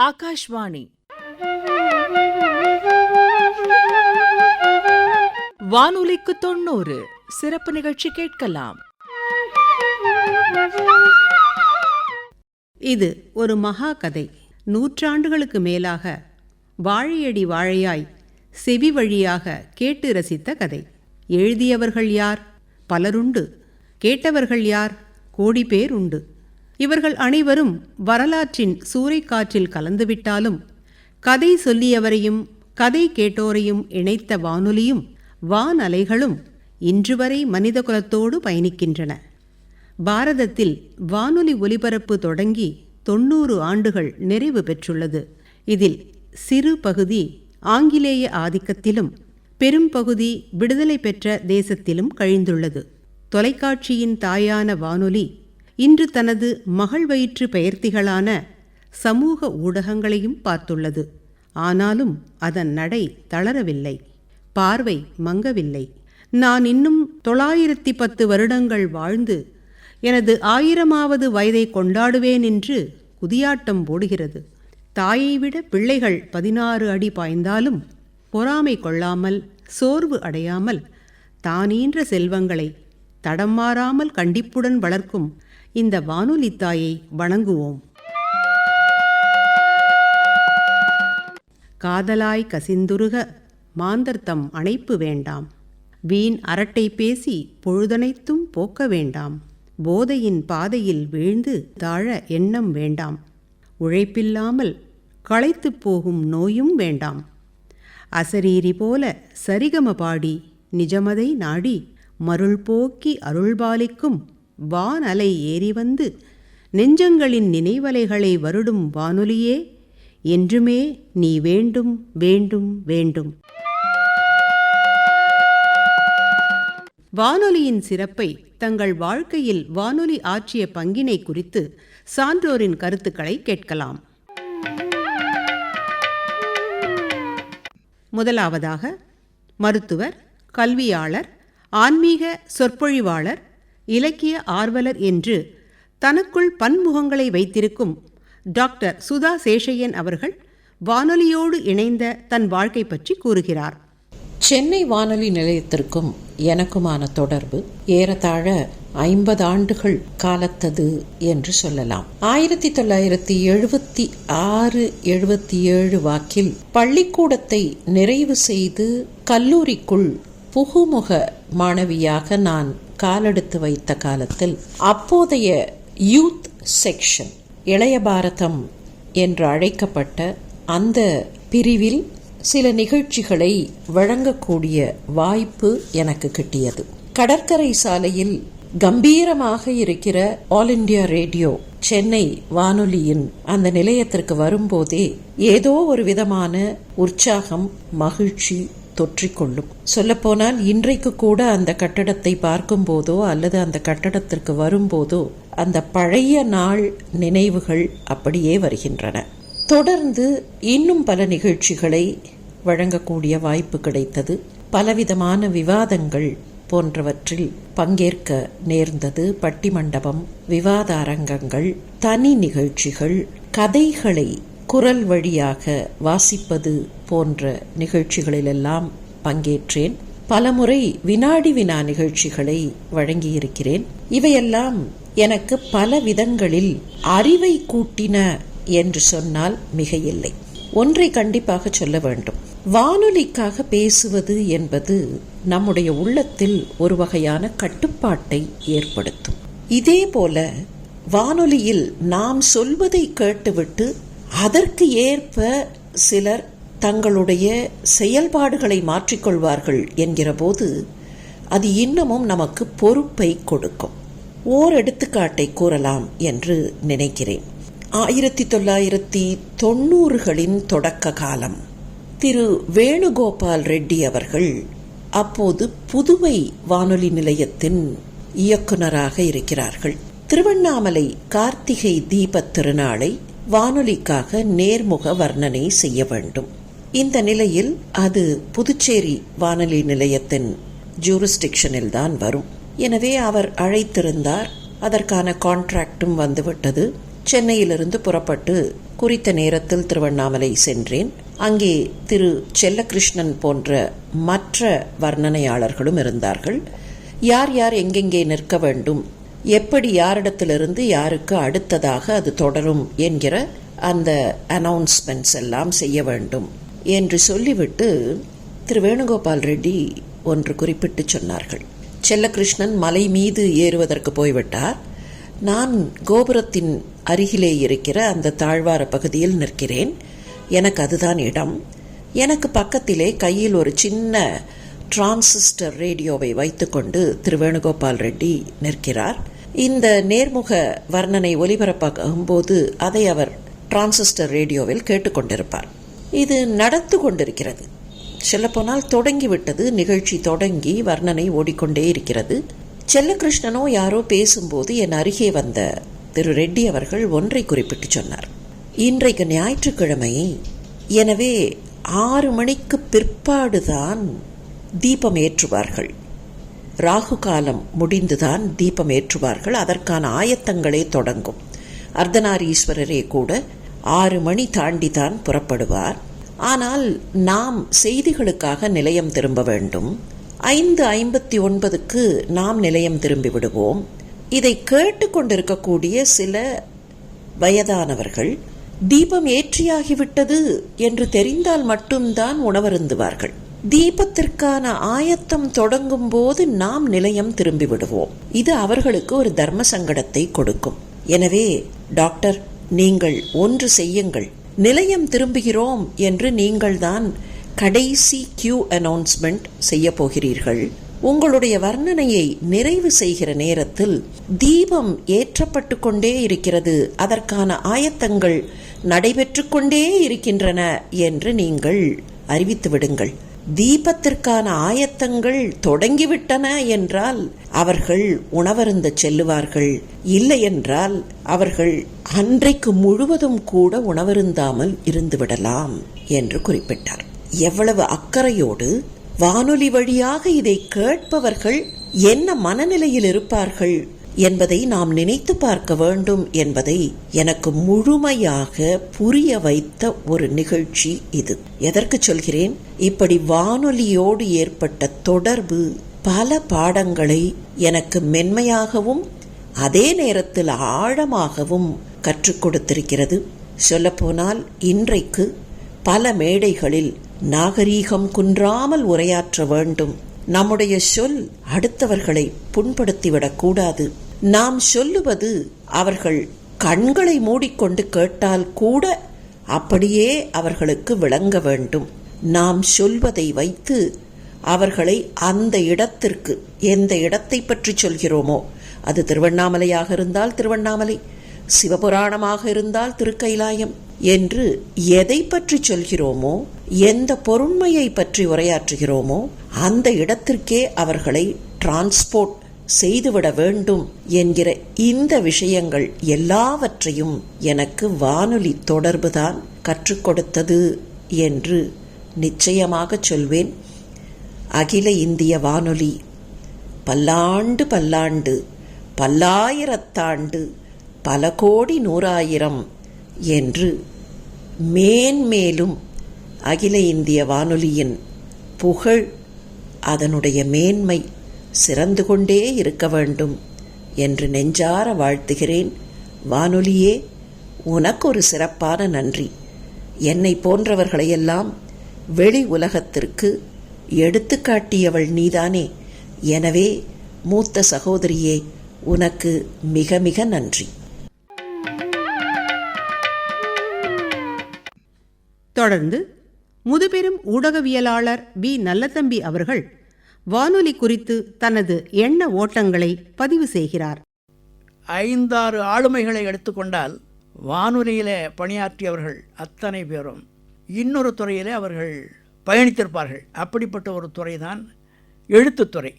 ஆகாஷ்வாணி. வானொலிக்கு தொண்ணூறு. சிறப்பு நிகழ்ச்சி கேட்கலாம். இது ஒரு மகா கதை. நூற்றாண்டுகளுக்கு மேலாக வாழையடி வாழையாய் செவி வழியாக கேட்டு ரசித்த கதை. எழுதியவர்கள் யார்? பலருண்டு. கேட்டவர்கள் யார்? கோடி பேர் உண்டு. இவர்கள் அனைவரும் வரலாற்றின் சூறைக்காற்றில் கலந்துவிட்டாலும் கதை சொல்லியவரையும் கதை கேட்டோரையும் இணைத்த வானொலியும் வானலைகளும் இன்று வரை மனிதகுலத்தோடு பயணிக்கின்றன. பாரதத்தில் வானொலி ஒலிபரப்பு தொடங்கி தொண்ணூறு ஆண்டுகள் நிறைவு பெற்றுள்ளது. இதில் சிறு பகுதி ஆங்கிலேய ஆதிக்கத்திலும் பெரும்பகுதி விடுதலை பெற்ற தேசத்திலும் கழிந்துள்ளது. தொலைக்காட்சியின் தாயான வானொலி இன்று தனது மகள் வயிற்று பெயர்த்திகளான சமூக ஊடகங்களையும் பார்த்துள்ளது. ஆனாலும் அதன் நடை தளரவில்லை. பார்வை மங்கவில்லை. நான் இன்னும் தொள்ளாயிரத்தி பத்து வருடங்கள் வாழ்ந்து எனது ஆயிரமாவது வயதை கொண்டாடுவேன் என்று குதியாட்டம் போடுகிறது. தாயை விட பிள்ளைகள் பதினாறு அடி பாய்ந்தாலும் பொறாமை கொள்ளாமல் சோர்வு அடையாமல் தானீன்ற செல்வங்களை தடம் மாறாமல் கண்டிப்புடன் வளர்க்கும் இந்த வானொலி தாயை வணங்குவோம். காதலாய் கசிந்துருக மாந்தர்த்தம் அணைப்பு வேண்டாம். வீண் அரட்டை பேசி பொழுதனைத்தும் போக்க வேண்டாம். போதையின் பாதையில் வீழ்ந்து தாழ எண்ணம் வேண்டாம். உழைப்பில்லாமல் களைத்துப் போகும் நோயும் வேண்டாம். அசரீரி போல சரிகம பாடி நிஜமதை நாடி மருள் போக்கி அருள்பாலிக்கும் வானலை ஏறி வந்து நெஞ்சங்களின் நினைவலைகளை வருடும் வானொலியே என்றுமே நீ வேண்டும் வேண்டும் வேண்டும். வானொலியின் சிறப்பை தங்கள் வாழ்க்கையில் வானொலி ஆற்றிய பங்கினை குறித்து சான்றோரின் கருத்துக்களை கேட்கலாம். முதலாவதாக மருத்துவர் கல்வியாளர் ஆன்மீக சொற்பொழிவாளர் இலக்கிய ஆர்வலர் என்று தனக்குள் பன்முகங்களை வைத்திருக்கும் டாக்டர் சுதா சேஷையன் அவர்கள் வானொலியோடு இணைந்த தன் வாழ்க்கை பற்றி கூறுகிறார். சென்னை வானொலி நிலையத்திற்கும் எனக்குமான தொடர்பு ஏறத்தாழ ஐம்பது ஆண்டுகள் காலத்தது என்று சொல்லலாம். ஆயிரத்தி தொள்ளாயிரத்தி எழுபத்தி ஆறு எழுபத்தி ஏழு வாக்கில் பள்ளிக்கூடத்தை நிறைவு செய்து கல்லூரிக்குள் புகுமுக மாணவியாக நான் காலெடுத்து வைத்த காலத்தில் அப்போதைய யூத் செக்ஷன் இளைய பாரதம் என்று அழைக்கப்பட்ட அந்த பிரிவில் சில நிகழ்ச்சிகளை வழங்கக்கூடிய வாய்ப்பு எனக்கு கிட்டியது. கடற்கரை சாலையில் கம்பீரமாக இருக்கிற ஆல் இண்டியா ரேடியோ சென்னை வானொலியின் அந்த நிலையத்திற்கு வரும்போதே ஏதோ ஒரு விதமான உற்சாகம் மகிழ்ச்சி தொற்றிக்கொள்ளும். சொல்லப்போனால் இன்றைக்கு கூட அந்த கட்டடத்தை பார்க்கும்போதோ அல்லது அந்த கட்டடத்திற்கு வரும்போதோ அந்த பழைய நாள் நினைவுகள் அப்படியே வருகின்றன. தொடர்ந்து இன்னும் பல நிகழ்ச்சிகளை வழங்கக்கூடிய வாய்ப்பு கிடைத்தது. பலவிதமான விவாதங்கள் போன்றவற்றில் பங்கேற்க நேர்ந்தது. பட்டிமண்டபம் விவாத அரங்கங்கள் தனி நிகழ்ச்சிகள் கதைகளை குரல் வழியாக வாசிப்பது போன்ற நிகழ்ச்சிகளிலெல்லாம் பங்கேற்றேன். பலமுறை வினாடி வினா நிகழ்ச்சிகளை வழங்கியிருக்கிறேன். இவையெல்லாம் எனக்கு பல விதங்களில் அறிவை கூட்டின என்று சொன்னால் மிகையில்லை. ஒன்றை கண்டிப்பாக சொல்ல வேண்டும். வானொலிக்காக பேசுவது என்பது நம்முடைய உள்ளத்தில் ஒரு வகையான கட்டுப்பாட்டை ஏற்படுத்தும். இதே போல வானொலியில் நாம் சொல்வதை கேட்டுவிட்டு அதற்கு ஏற்ப சிலர் தங்களுடைய செயல்பாடுகளை மாற்றிக்கொள்வார்கள் என்கிறபோது அது இன்னமும் நமக்கு பொறுப்பை கொடுக்கும். ஓர் எடுத்துக்காட்டை கூறலாம் என்று நினைக்கிறேன். ஆயிரத்தி தொள்ளாயிரத்தி தொண்ணூறுகளின் தொடக்க காலம் திரு வேணுகோபால் ரெட்டி அவர்கள் அப்போது புதுவை வானொலி நிலையத்தின் இயக்குனராக இருக்கிறார்கள். திருவண்ணாமலை கார்த்திகை தீபத் திருநாளை வானொலிக்காக நேர்முக வர்ணனை செய்ய வேண்டும். இந்த நிலையில் அது புதுச்சேரி வானொலி நிலையத்தின் ஜூரிஸ்டிக்ஷனில் தான் வரும். எனவே அவர் அழைத்திருந்தார். அதற்கான கான்ட்ராக்டும் வந்துவிட்டது. சென்னையிலிருந்து புறப்பட்டு குறித்த நேரத்தில் திருவண்ணாமலை சென்றேன். அங்கே திரு செல்லகிருஷ்ணன் போன்ற மற்ற வர்ணனையாளர்களும் இருந்தார்கள். யார் யார் எங்கெங்கே நிற்க வேண்டும் எப்படி யாரிடத்திலிருந்து யாருக்கு அடுத்ததாக அது தொடரும் என்கிற அந்த அனௌன்ஸ்மெண்ட்ஸ் எல்லாம் செய்ய வேண்டும் என்று சொல்லிவிட்டு திரு வேணுகோபால் ரெட்டி ஒன்று குறிப்பிட்டு சொன்னார்கள். செல்லகிருஷ்ணன் மலை மீது ஏறுவதற்கு போய்விட்டார். நான் கோபுரத்தின் அருகிலே இருக்கிற அந்த தாழ்வார பகுதியில் நிற்கிறேன். எனக்கு அதுதான் இடம். எனக்கு பக்கத்திலே கையில் ஒரு சின்ன டிரான்சிஸ்டர் ரேடியோவை வைத்துக்கொண்டு திரு வேணுகோபால் ரெட்டி நிற்கிறார். இந்த நேர்முக வர்ணனை ஒலிபரப்பாகும் போது அதை அவர் டிரான்சிஸ்டர் ரேடியோவில் கேட்டுக்கொண்டிருப்பார். இது நடந்து கொண்டிருக்கிறது. சொல்லப்போனால் தொடங்கிவிட்டது. நிகழ்ச்சி தொடங்கி வர்ணனை ஓடிக்கொண்டே இருக்கிறது. செல்லகிருஷ்ணனோ யாரோ பேசும்போது என் அருகே வந்த திரு ரெட்டி அவர்கள் ஒன்றை குறிப்பிட்டு சொன்னார். இன்றைக்கு ஞாயிற்றுக்கிழமை. எனவே ஆறு மணிக்கு பிற்பாடுதான் தீபம் ஏற்றுவார்கள். ராகு காலம் முடிந்துதான் தீபம் ஏற்றுவார்கள். அதற்கான ஆயத்தங்களே தொடங்கும். அர்த்தநாரீஸ்வரரே கூட ஆறு மணி தாண்டிதான் புறப்படுவார். ஆனால் நாம் செய்திகளுக்காக நிலையம் திரும்ப வேண்டும். ஐந்து ஐம்பத்தி ஒன்பதுக்கு நாம் நிலையம் திரும்பி விடுவோம். இதை கேட்டுக்கொண்டிருக்கக்கூடிய சில வயதானவர்கள் தீபம் ஏற்றியாகிவிட்டது என்று தெரிந்தால் மட்டும்தான் உணவருந்துவார்கள். தீபத்திற்கான ஆயத்தம் தொடங்கும் போது நாம் நிலையம் திரும்பி விடுவோம் இது அவர்களுக்கு ஒரு தர்ம சங்கடத்தை கொடுக்கும். எனவே டாக்டர் நீங்கள் ஒன்று செய்யுங்கள். நிலையம் திரும்புகிறோம் என்று நீங்கள்தான் கடைசி கியூ அனௌன்ஸ்மெண்ட் செய்ய போகிறீர்கள். உங்களுடைய வர்ணனையை நிறைவு செய்கிற நேரத்தில் தீபம் ஏற்றப்பட்டு கொண்டே இருக்கிறது. அதற்கான ஆயத்தங்கள் நடைபெற்று கொண்டே இருக்கின்றன என்று நீங்கள் அறிவித்து விடுங்கள். தீபத்திற்கான ஆயத்தங்கள் தொடங்கிவிட்டன என்றால் அவர்கள் உணவருந்த செல்லுவார்கள். இல்லை என்றால் அவர்கள் அன்றைக்கு முழுவதும் கூட உணவருந்தாமல் இருந்துவிடலாம் என்று குறிப்பிட்டார். எவ்வளவு அக்கறையோடு வானொலி வழியாக இதை கேட்பவர்கள் என்ன மனநிலையில் இருப்பார்கள் என்பதை நாம் நினைத்து பார்க்க வேண்டும் என்பதை எனக்கு முழுமையாக புரிய வைத்த ஒரு நிகழ்ச்சி இது. எதற்கு சொல்கிறேன்? இப்படி வானொலியோடு ஏற்பட்ட தொடர்பு பல பாடங்களை எனக்கு மென்மையாகவும் அதே நேரத்தில் ஆழமாகவும் கற்றுக் கொடுத்திருக்கிறது. சொல்லப்போனால் இன்றைக்கு பல மேடைகளில் நாகரீகம் குன்றாமல் உரையாற்ற வேண்டும். நம்முடைய சொல் அடுத்தவர்களை புண்படுத்திவிடக் கூடாது. நாம் சொல்லுவது அவர்கள் கண்களை மூடிக்கொண்டு கேட்டால் கூட அப்படியே அவர்களுக்கு விளங்க வேண்டும். நாம் சொல்வதை வைத்து அவர்களை அந்த இடத்திற்கு எந்த இடத்தை பற்றி சொல்கிறோமோ அது திருவண்ணாமலையாக இருந்தால் திருவண்ணாமலை சிவபுராணமாக இருந்தால் திருக்கைலாயம் என்று எதை பற்றி சொல்கிறோமோ எந்த பொருண்மையை பற்றி உரையாற்றுகிறோமோ அந்த இடத்திற்கே அவர்களை டிரான்ஸ்போர்ட் செய்துவிட வேண்டும் என்கிற இந்த விஷயங்கள் எல்லாவற்றையும் எனக்கு வானொலி தொடர்புதான் கற்றுக் கொடுத்தது என்று நிச்சயமாக சொல்வேன். அகில இந்திய வானொலி பல்லாண்டு பல்லாண்டு பல்லாயிரத்தாண்டு பல கோடி நூறாயிரம் என்று மேன்மேலும் அகில இந்திய வானொலியின் புகழ் அதனுடைய மேன்மை சிறந்து கொண்டே இருக்க வேண்டும் என்று நெஞ்சார வாழ்த்துகிறேன். வானொலியே உனக்கு ஒரு சிறப்பான நன்றி. என்னை போன்றவர்களையெல்லாம் வெளி உலகத்திற்கு எடுத்துக்காட்டியவள் நீதானே. எனவே மூத்த சகோதரியே உனக்கு மிக மிக நன்றி. தொடர்ந்து முதுபெரும் ஊடகவியலாளர் பி நல்லதம்பி அவர்கள் வானொலி குறித்து தனது எண்ண ஓட்டங்களை பதிவு செய்கிறார். ஐந்தாறு ஆளுமைகளை எடுத்துக்கொண்டால் வானொலியிலே பணியாற்றியவர்கள் அத்தனை பேரும். இன்னொரு துறையிலே அவர்கள் பயணித்திருப்பார்கள். அப்படிப்பட்ட ஒரு துறை தான் எழுத்துத்துறை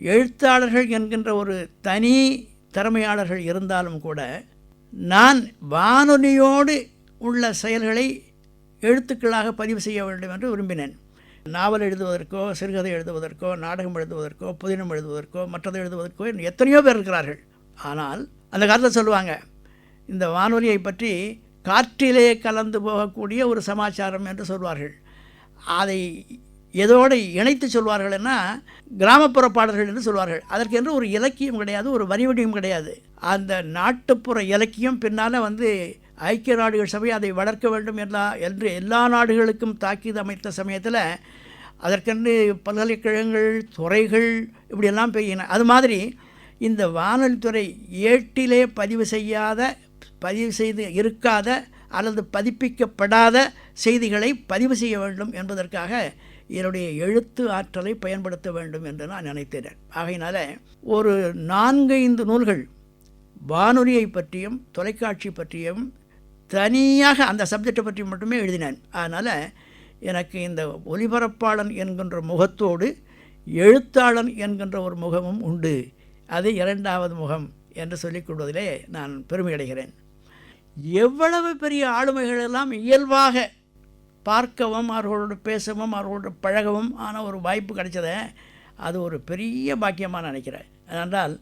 எழுத்தாளர்கள் என்கின்ற ஒரு தனி திறமையாளர்கள் இருந்தாலும் கூட நான் வானொலியோடு உள்ள செயல்களை எழுத்துக்களாக பதிவு செய்ய வேண்டும் என்று விரும்பினேன். நாவல் எழுதுவதற்கோ சிறுகதை எழுதுவதற்கோ நாடகம் எழுதுவதற்கோ புதினம் எழுதுவதற்கோ மற்றதை எழுதுவதற்கோ எத்தனையோ பேர் இருக்கிறார்கள். ஆனால் அந்த காலத்தில் சொல்லுவாங்க இந்த வானொலியை பற்றி காற்றிலே கலந்து போகக்கூடிய ஒரு சமாச்சாரம் என்று சொல்வார்கள். அதை எதோடு இணைத்து சொல்வார்கள்னா கிராமப்புற பாடல்கள் என்று சொல்வார்கள். அதற்கென்று ஒரு இலக்கியம் கிடையாது ஒரு வரிவடியும் கிடையாது. அந்த நாட்டுப்புற இலக்கியம் பின்னால் வந்து ஐக்கிய நாடுகள் சபை அதை வளர்க்க வேண்டும் எல்லா என்று எல்லா நாடுகளுக்கும் தாக்கீது அமைத்த சமயத்தில் அதற்கென்று பல்கலைக்கழகங்கள் துறைகள் இப்படியெல்லாம் பெய்யின. அது மாதிரி இந்த வானொலித்துறை ஏட்டிலே பதிவு செய்யாத பதிவு செய்து இருக்காத அல்லது பதிப்பிக்கப்படாத செய்திகளை பதிவு செய்ய வேண்டும் என்பதற்காக என்னுடைய எழுத்து ஆற்றலை பயன்படுத்த வேண்டும் என்று நான் நினைத்தேன். ஆகையினால ஒரு நான்கைந்து நூல்கள் வானொலியை பற்றியும் தொலைக்காட்சி பற்றியும் தனியாக அந்த சப்ஜெக்டை பற்றி மட்டுமே எழுதினேன். அதனால் எனக்கு இந்த ஒலிபரப்பாளன் என்கின்ற முகத்தோடு எழுத்தாளன் என்கின்ற ஒரு முகமும் உண்டு. அது இரண்டாவது முகம் என்று சொல்லிக் கொள்வதிலே நான் பெருமை அடைகிறேன் எவ்வளவு பெரிய ஆளுமைகள் எல்லாம் இயல்பாக பார்க்கவும் அவர்களோடு பேசவும் அவர்களோடு பழகவும் ஆன ஒரு வாய்ப்பு கிடைச்சத அது ஒரு பெரிய பாக்கியமாக நினைக்கிறேன். ஏனென்றால்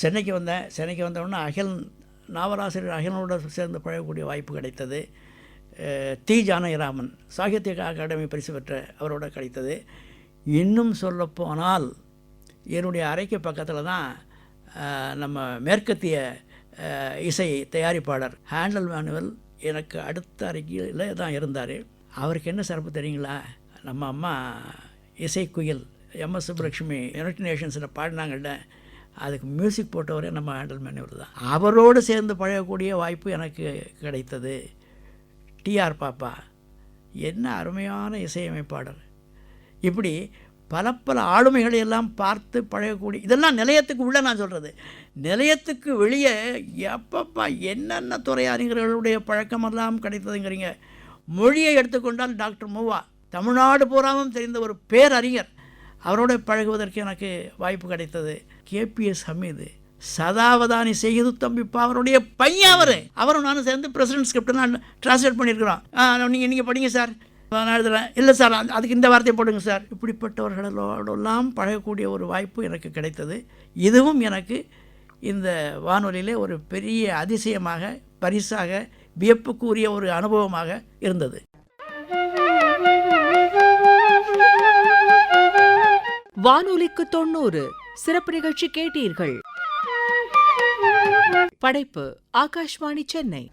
சென்னைக்கு வந்தேன். சென்னைக்கு வந்தவுடனே அகிலன் நாவலாசிரியர் அகிலனோட சேர்ந்து பழகக்கூடிய வாய்ப்பு கிடைத்தது. தி ஜானகிராமன் சாகித்ய அகாடமி பரிசு பெற்ற அவரோட கிடைத்தது. இன்னும் சொல்லப்போனால் என்னுடைய அறைக்கு பக்கத்தில் தான் நம்ம மேற்கத்திய இசை தயாரிப்பாளர் ஹேண்டல் மேனுவல் எனக்கு அடுத்த அறைக்கில் தான் இருந்தார். அவருக்கு என்ன சிறப்பு தெரியுங்களா? நம்ம அம்மா இசை குயில் எம்எஸ் சுப்லட்சுமி யுனைடட் நேஷன்ஸில் பாடினாங்கள்ட அதுக்கு மியூசிக் போட்டவரே நம்ம ஹேண்டல் மேனுவல் தான். அவரோடு சேர்ந்து பழகக்கூடிய வாய்ப்பு எனக்கு கிடைத்தது. டிஆர் பாப்பா என்ன அருமையான இசையமைப்பாளர். இப்படி பல பல ஆளுமைகளை எல்லாம் பார்த்து பழகக்கூடிய இதெல்லாம் நிலையத்துக்கு உள்ளே நான் சொல்கிறது நிலையத்துக்கு வெளியே எப்பப்பா என்னென்ன துறை அறிஞர்களுடைய பழக்கமெல்லாம் கிடைத்ததுங்கிறீங்க. மொழியை எடுத்துக்கொண்டால் டாக்டர் மூவா தமிழ்நாடு பூராவும் தெரிந்த ஒரு பேரறிஞர். அவரோட பழகுவதற்கு எனக்கு வாய்ப்பு கிடைத்தது. கேபிஎஸ் ஹமீது சதாவதானி செய்து தம்பி அவருடைய பையன் அவர். அவரும் நானும் சேர்ந்து பிரசிடென்ட் ஸ்கிரிப்ட் நான் டிரான்ஸ்லேட் பண்ணியிருக்கிறோம். நீங்கள் நீங்கள் படிங்க சார். நான் எழுதுறேன். இல்லை சார் அதுக்கு இந்த வார்த்தையை போடுங்க சார். இப்படிப்பட்டவர்களோடெல்லாம் பழகக்கூடிய ஒரு வாய்ப்பு எனக்கு கிடைத்தது. இதுவும் எனக்கு இந்த வானொலியிலே ஒரு பெரிய அதிசயமாக பரிசாக வியப்புக்குரிய ஒரு அனுபவமாக இருந்தது. வானொலிக்கு தொண்ணூறு சிறப்பு நிகழ்ச்சி கேட்டீர்கள். படைப்பு ஆகாஷ்வாணி சென்னை.